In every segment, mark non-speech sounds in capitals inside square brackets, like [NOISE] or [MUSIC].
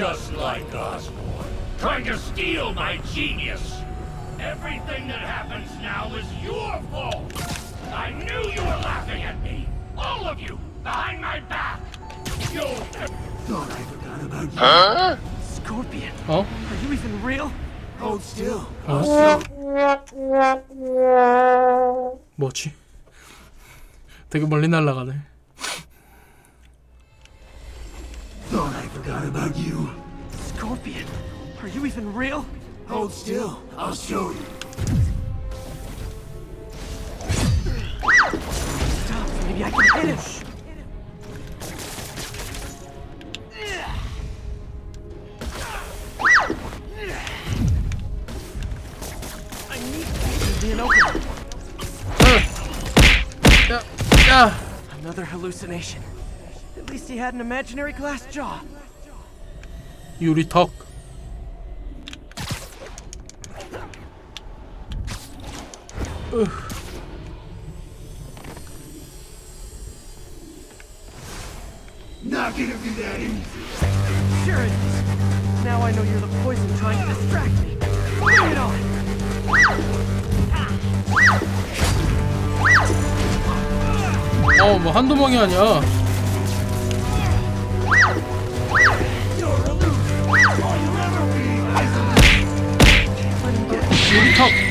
just like Osborn, trying to steal my genius. Everything that happens now is your fault. I knew you were laughing at me. All of you, behind my back. You'll Thought I forgot about you. Scorpion, 어? are you even real? Hold still. 어? 뭐지? 되게 멀리 날아가네. Thought I forgot about you. Scorpion, are you even real? Hold still. I'll show you. Stop, maybe I can hit him. I need to be an opening. 야, 야. Another hallucination. He had an imaginary glass jaw. 유리턱. Not gonna be that easy. Sure it is. Now I know you're the poison trying to distract me. Bring it on. 어, 뭐 한두 멍이 아니야. 유리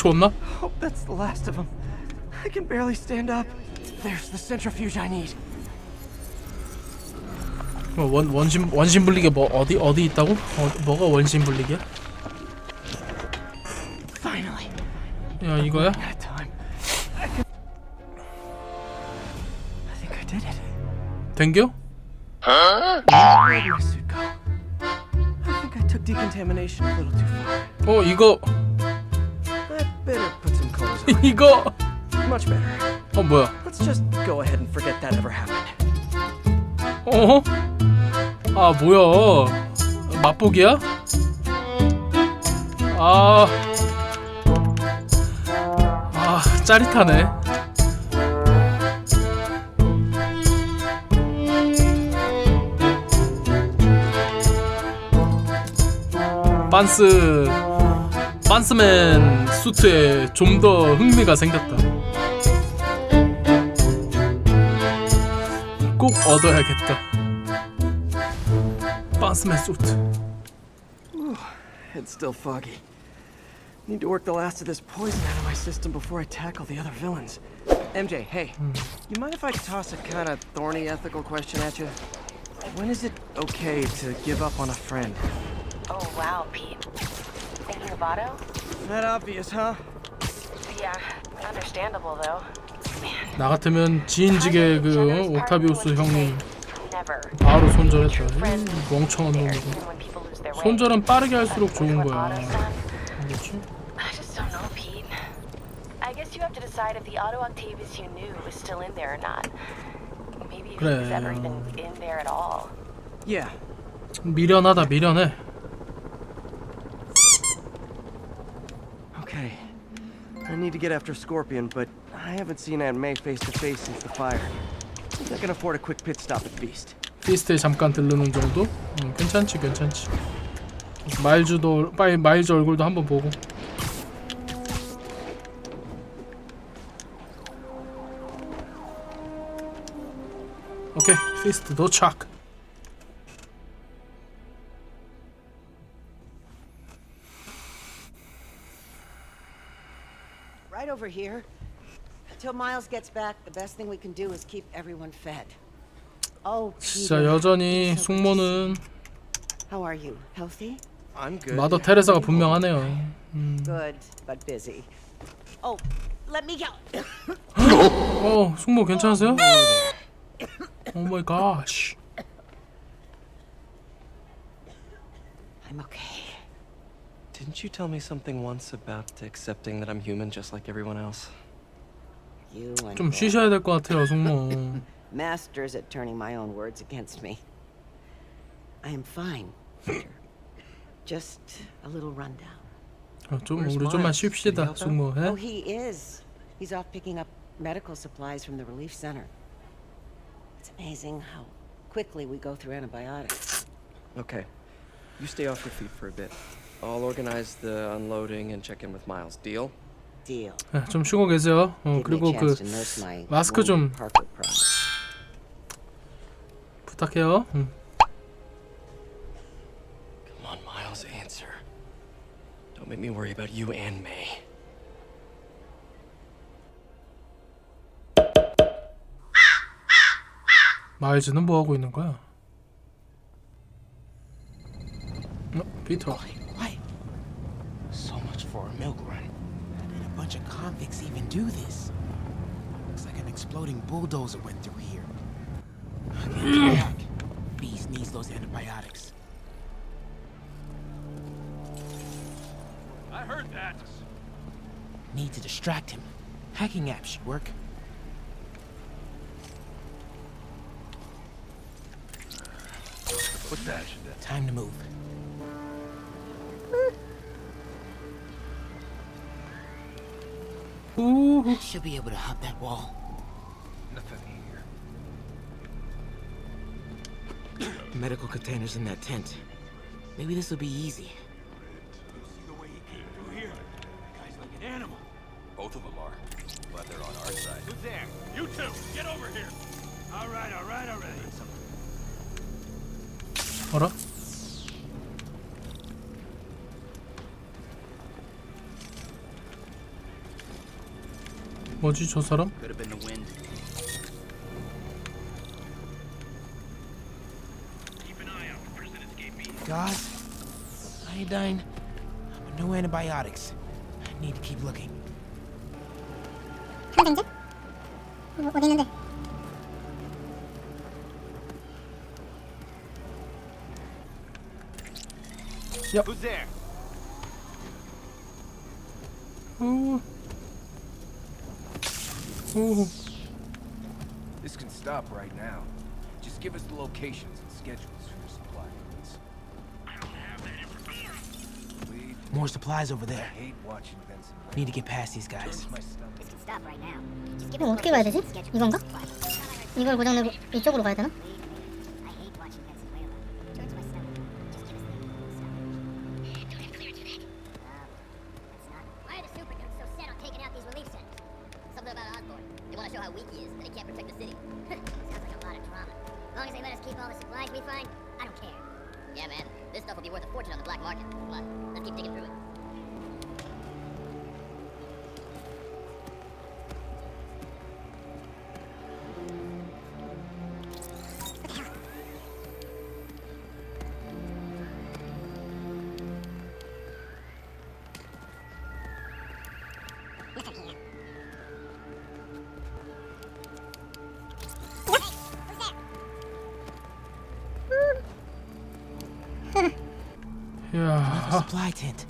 해치웠나? Hope that's the last of them. I can barely stand up. There's the centrifuge I need. 어, 원 원심 원심 불리게 뭐 어디 어디 있다고? 어, 뭐가 원심 불리게? Finally. 야 이거야? Of time. I can... I think I did it. 댕겨? Where'd my suit go? I think I took decontamination a little too far. 어 이거 이거 Much better. 어 뭐야? Let's just go ahead and forget that ever happened. 어? 아 뭐야? 맛보기야? 아, 아 짜릿하네. 반스 반스맨 수트에 좀 더 흥미가 생겼다. 꼭 얻어야겠다. 반스맨 수트. It's still foggy. Need to work the last of this poison out of my system before I tackle the other villains. MJ, hey, you mind if I toss a kind of thorny ethical question at you? When is it okay to give up on a friend? Oh, wow, Pete. Otto? That obvious, huh? Yeah, understandable though. 나 같으면 지인직의 그 어, 옥타비우스 형님 Never. 바로 손절했다. 이 멍청한 놈이고. 손절은 빠르게 할수록 좋은 거야. 그렇지? I just don't know, Pete. I guess you have to decide if the Otto Octavius you knew is still in there or not. Maybe if he was ever 그래. even in there at all. Yeah. 미련하다 미련해. Okay. I need to get after Scorpion, but I haven't seen Aunt May face to face since the fire. I can afford a quick pit stop at Beast. 피스트에 잠깐 들르는 정도? 응, 괜찮지 괜찮지. 마일즈도 빨리 마일즈 얼굴도 한번 보고. 오케이 피스트 도착. Over here. Until Miles gets back, the best thing we can do is keep everyone fed. Oh, 진짜. 여전히 숙모는. How are you? Healthy? I'm good. 마더 테레사가 분명하네요. Good, but busy. Oh, let me go. 어, 숙모 괜찮으세요? 오 마이 갓. I'm okay. Didn't you tell me something once about accepting that I'm human just like everyone else? You and 좀 Bill. 쉬셔야 될 것 같아요, 숙모. [LAUGHS] masters at turning my own words against me. I am fine. Peter. Just a little rundown. 어, 좀 Where's 우리 좀만 Miles? Did he 쉽시다, help out? 숙모. 예? Oh, he is. He's off picking up medical supplies from the relief center. It's amazing how quickly we go through antibiotics. Okay. You stay off your feet for a bit. I'll organize the unloading and check in with Miles. Deal? Deal. 예, 좀 쉬고 계세요. 어, Give me a 그리고 그 chance to nurse my 마스크 좀 wounded Parker product. 부탁해요. 음. Come on, Miles, answer. Don't make me worry about you and May. 마일즈는 뭐 하고 있는 거야? 어, 피터. Bunch of convicts even do this? Looks like an exploding bulldozer went through here. Mm. Back. Beast needs those antibiotics. I heard that. Need to distract him. Hacking app should work. Put that. Time to move. 우후. Should be able to hop that wall. Nothing here. Medical containers in that tent. Maybe this will be easy. 뭐지 저 사람? Could have been the wind. Keep an eye out for person escapee. Gauze, iodine, but no antibiotics. I need to keep looking. 항생제? 어, 어디 있는데? Who's there? 우. 우. This can stop right now. Just give us the locations and schedules for your supply runs. I don't have that information. Please, More supplies over I there. hate watching Benson. Need to get past these guys. Turns my stomach. This can stop right now. Just give us 어떻게 가야 되지? 이건가? 이걸 고장내고 이쪽으로 가야 되나? He can't protect the city. [LAUGHS] Sounds like a lot of drama. As long as they let us keep all the supplies we find, I don't care. Yeah, man. This stuff will be worth a fortune on the black market. Come on, let's keep digging through it. Supply tent.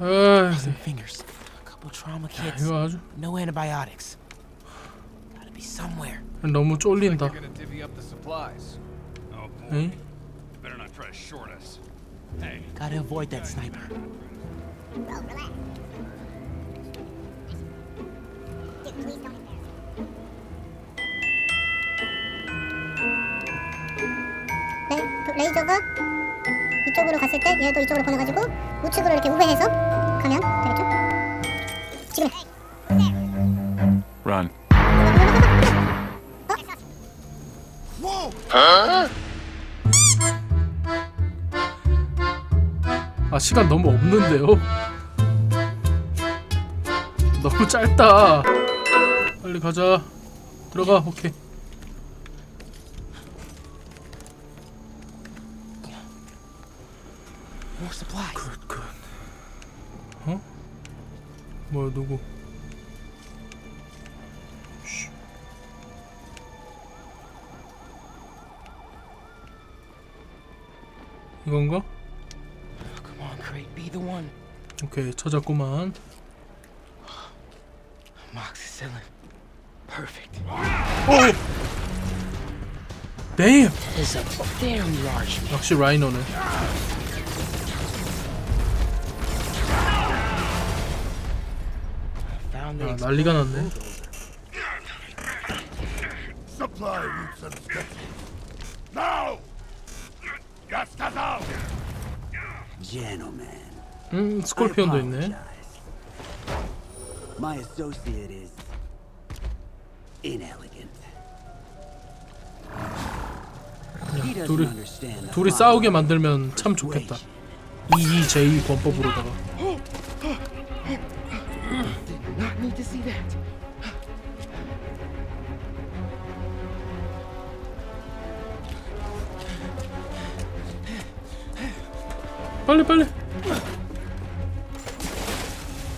에이. Some fingers. A couple trauma kits. 이거 아주 No antibiotics. Gotta be somewhere. 너무 쫄린다. They're gonna divvy up the supplies. Oh boy. 에이? You better not try to short us. Hey, Gotta avoid that sniper. Bro, relax. Dude, please don't embarrass me. 네, 그 레이저가 이쪽으로 갔을 때 얘도 이쪽으로 보내가지고 우측으로 이렇게 우회해서 가면 되겠죠? 지금 run. 아 시간 너무 없는데요? 너무 짧다. 빨리 가자. 들어가. 오케이. More supplies. 굿, 굿. 어? 뭐야 누구? 쉿. 이건가? Come on, crate, be the one. 오케이 찾았구만. Moxicillin. Perfect. Damn! There's a very large 역시 라이너네. 야 난리가 났네. Supply routes and schedules. Now! Just as out! Gentlemen, 음 스콜피온도 있네. My associate is inelegant. He doesn't 둘이 understand the 둘이 싸우게 만들면 참 좋겠다. 이의 권법으로다가. Not need to see that. 빨리 빨리.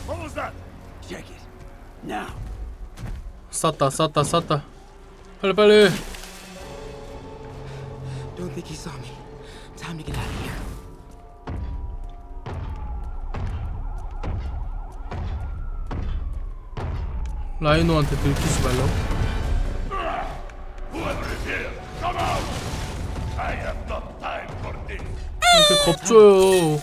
What was that? Check it. Now, 쌌다 쌌다 쌌다. 빨리 빨리. Don't think he saw me. 라이노한테 들키지 말라고. 이렇게 겁줘요.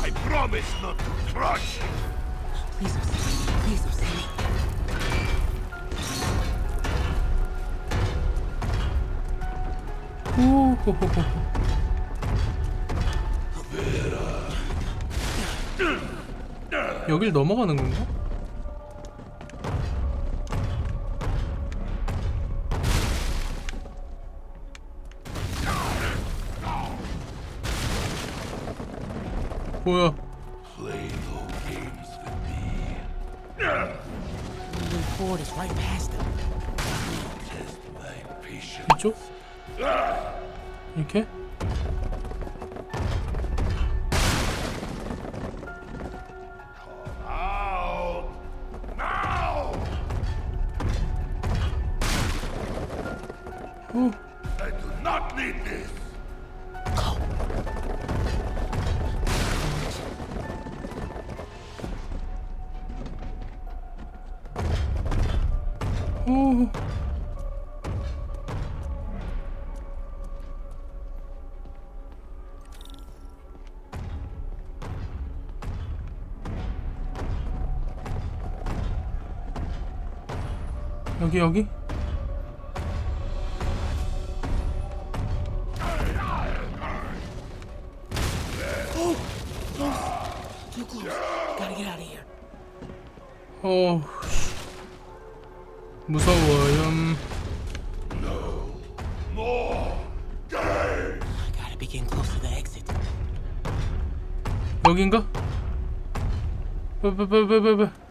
I promise not to crush you! Please 후후후후. 여길 넘어가는 건가? 뭐야? 이쪽? 이 여기 여기? 어 무서워요. 여긴가? 빠빠빠빠빠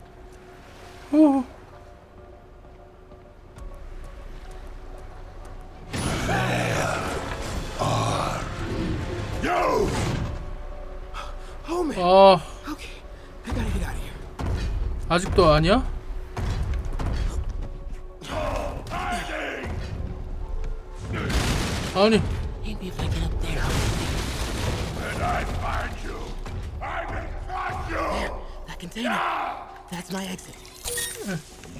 아직도 아니야? 아니. That's my exit.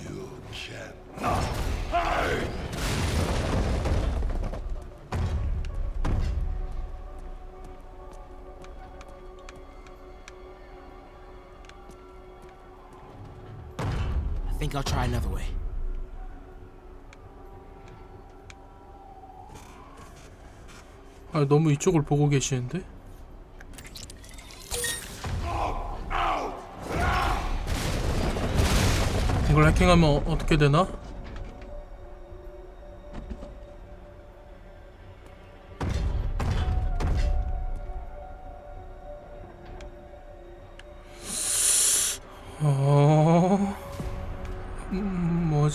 You cannot hide! Think I'll try another way. 아 너무 이쪽을 보고 계시는데? 이걸 해킹하면 어, 어떻게 되나?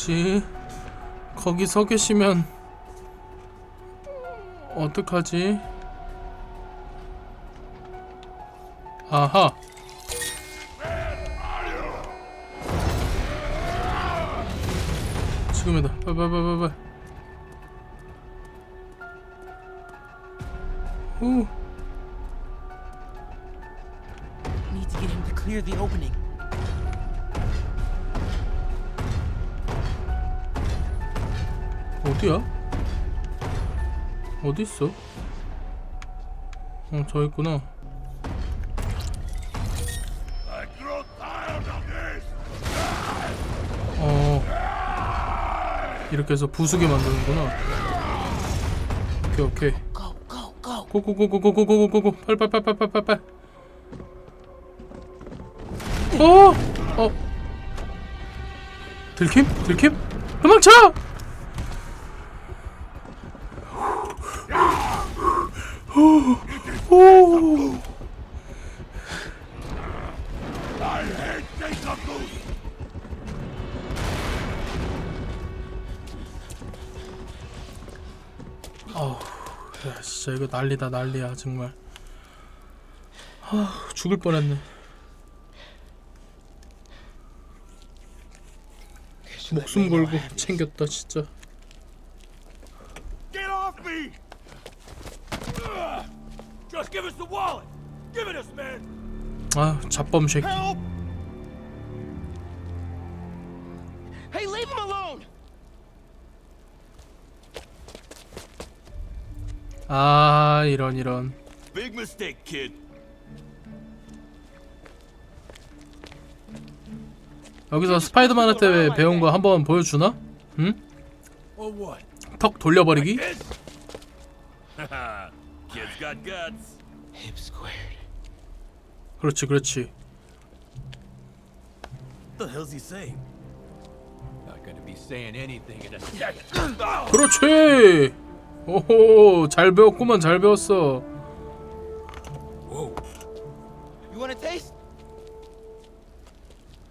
뭐지? 거기 서 계시면 어떡하지? 아하. 지금이다. 빨빨빨빨 어디 있어? 어, 저 있구나. 어. 이렇게 해서 부수게 만드는구나. 오케이, 오케이. Go, go, go. 고고고고고고고고고 빨빨빨빨빨빨빨. 어! 어. 들킴? 들킴? 도망쳐! 어우, 야, 진짜 이거 난리다 난리야 정말. 아, 죽을 뻔했네. 목숨 걸고 챙겼다 진짜. 아, 잡범 새끼. Hey, leave him alone! 아, 이런 이런. Big mistake, kid. 여기서 스파이더맨한테 배운 거 한번 보여주나? 응? 턱 돌려버리기? This? Kid's got guts. 그렇지, 그렇지. What the hell's he saying? Not gonna be saying anything in a second. 그렇지. 오호, 잘 배웠구만, 잘 배웠어. Whoa. You want a taste?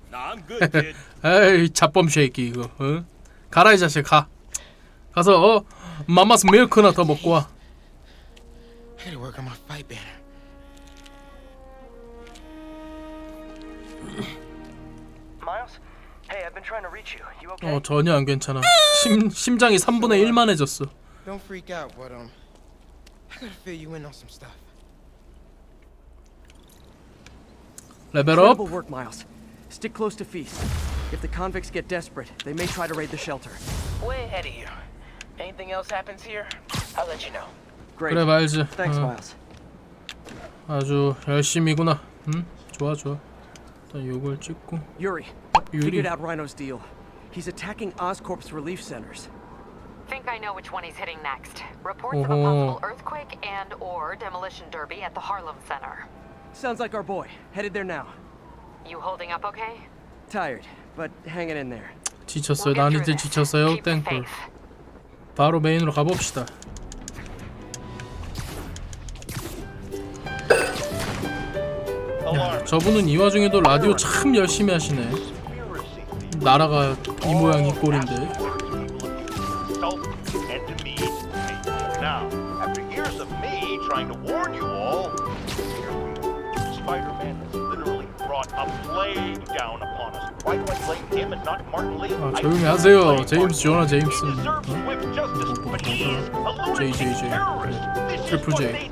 Nah, I'm good, kid. 에이, 잡범 새끼 이거. 어? 가라 이 자식 가. 가서 어 마마스 밀크나 더 먹고 와. I gotta work on my fight banner. Hey, I've been trying to reach you. You okay? 어 전혀 안 괜찮아. 심 심장이 3분의 1만해졌어. Don't freak out, but um, I gotta fill you in on some stuff. 레벨업. Incredible work, Miles. Stick close to Feast. If the convicts get desperate, they may try to raid the shelter. Way ahead of you. Anything else happens here, I'll let you know. Great. 그래 말즈. Thanks, 어, Miles. 아주 열심히구나. 응? 좋아 좋아. 일단 요걸 찍고. Yuri. Figured out Rhino's deal. He's attacking Oscorp's relief centers. Think I know which one he's hitting next. Reports of a possible earthquake and or demolition derby at the Harlem Center. Sounds like our boy. Headed there now. You holding up okay? Tired, but hanging in there. 지쳤어요. We'll get 난 through 이제 this. 지쳤어요. 땡골. 바로 메인으로 가봅시다. 야, 저분은 이 와중에도 라디오 참 열심히 하시네. 나라가 이 모양 이 꼴인데. 아, 조용히 하세요. 제임스 조나 제임스입니다. 어? 제이 제이 제이 네. 트리플 제이.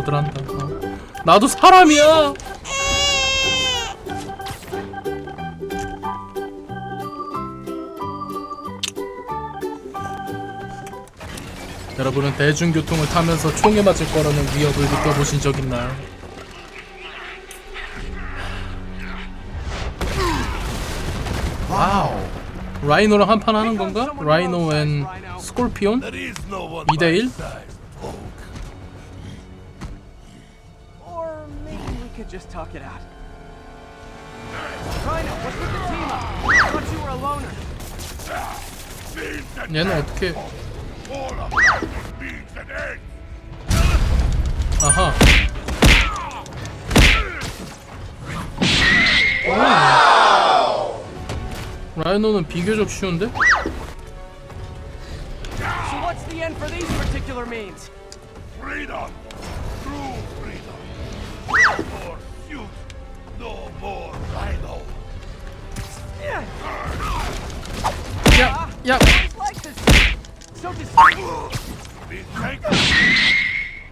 너무들 한다. 어. 나도 사람이야. 여러분은 대중교통을 타면서 총에 맞을 거라는 위협을 느껴보신 적 있나요? 와우 라이노랑 한 판 하는 건가? 라이노 앤 스콜피온? 2대1? just talk it out. Rhino, what's with the team up? I thought you were a loner. 얘는 어떻게 아하 오. 라이노는 비교적 쉬운데? So what's the end for these particular means? Freedom! Thankful!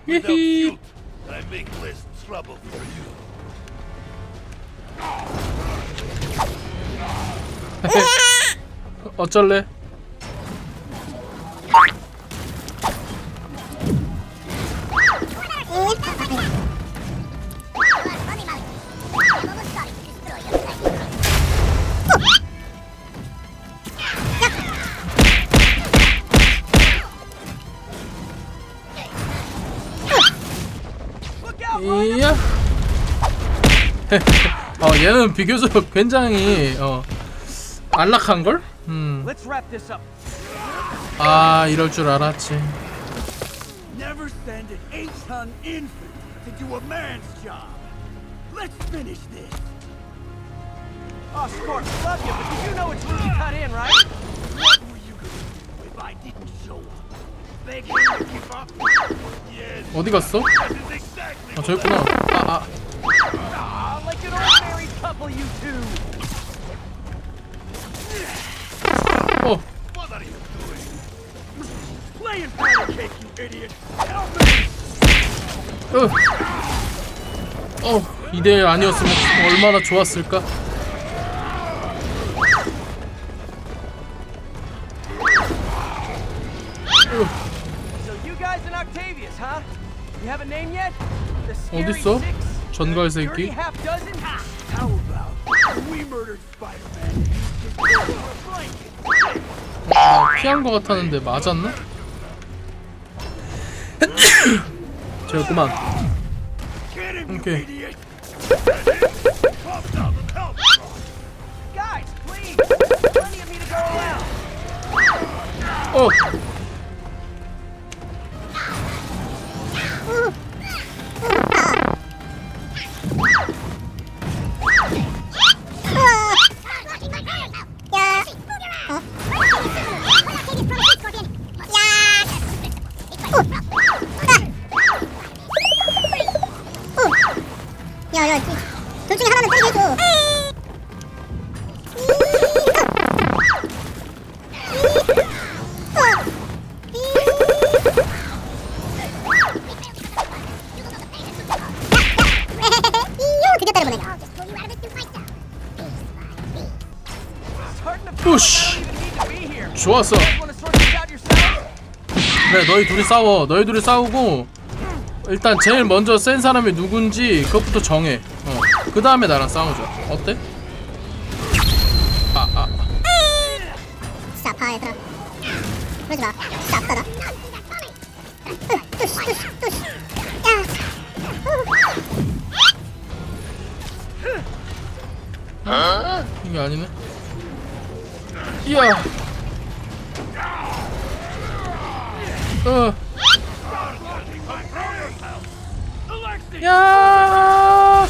Without 히히 suit, I make less trouble for you. 어쩔래? 이야 어 얘는 비교적 굉장히 어 안락한 걸? 음. wrap this up. 아 이럴 줄 알았지 Never send an eight-ton infant to do a man's job. Let's finish this. Oh, Scorp, love you, but you know it's really cut in, right? What were you gonna do if I didn't show up? 어디 갔어? 아 저기 있구나 Ah, you two. 어. 으. 어, 2대1 아니었으면 얼마나 좋았을까? 어딨어? 전갈 새끼? 아, 피한 거 같았는데 맞았나? 저였구만 오케이 idiot! 어! 좋았어? 그래 너희 둘이 싸워 너희 둘이 싸우고 일단 제일 먼저 센 사람이 누군지 그것부터 정해 어. 그 다음에 나랑 싸우자 어때? 아, 아. 싸파 얘들아. 그러지 마. 야. 이게 아니네 이야 어. 야.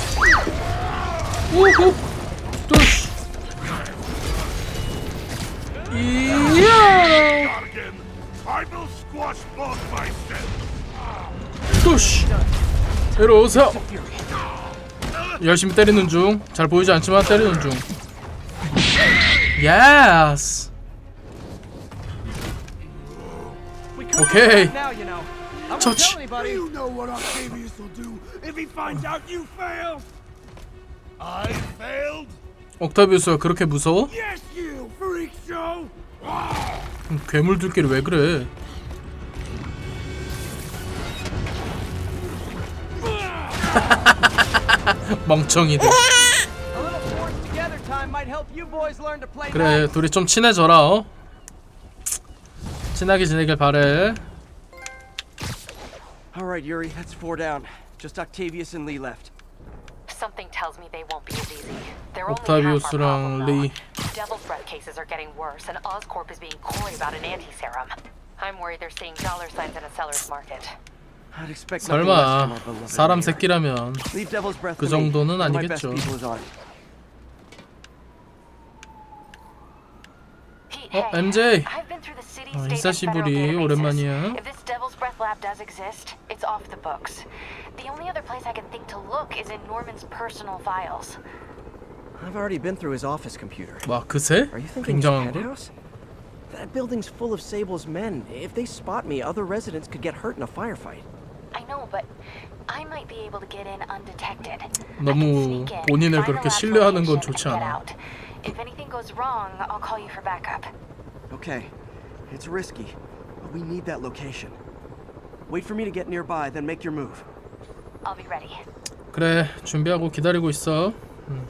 우후. 뚜시. 이야! 뚜시. 이리 오세요. 열심히 때리는 중. 잘 보이지 않지만 때리는 중. 예스 오케이. 터치. You know what Octavius will do if he finds out you failed. I failed. 옥타비우스가 그렇게 무서워? Yes, you freak show. 음, 괴물들끼리 왜 그래? 멍청이들. 그래, 둘이 좀 친해져라. 어? 친하게 지내길 바래 All right, Yuri, that's four down. Just Octavius and Lee left. Something tells me they won't be as easy. They're only half our problem, 리 though. Devil's Breath cases are getting worse, and Oscorp is being coy about an anti-serum. I'm worried they're seeing dollar signs in a seller's market. I'd expect 설마 사람. 새끼라면 그. 정도는 아니겠죠. 어, MJ. I've been through 어, state, and federal 히사시부리 databases. 오랜만이야 If this Devil's Breath lab does exist, it's off the books. The only other place I can think to look is in Norman's personal files. I've already been through his office computer. 와 그새? Are you thinking his 굉장한 거? penthouse? That building's full of Sable's men. If they spot me, other residents could get hurt in a firefight. I know, but I might be able to get in undetected. 너무 본인을 그렇게 신뢰하는 건 좋지 않아 out. If anything goes wrong, I'll call you for backup. Okay, it's risky, but we need that location. Wait for me to get nearby, then make your move. I'll be ready. 그래 준비하고 기다리고 있어 음.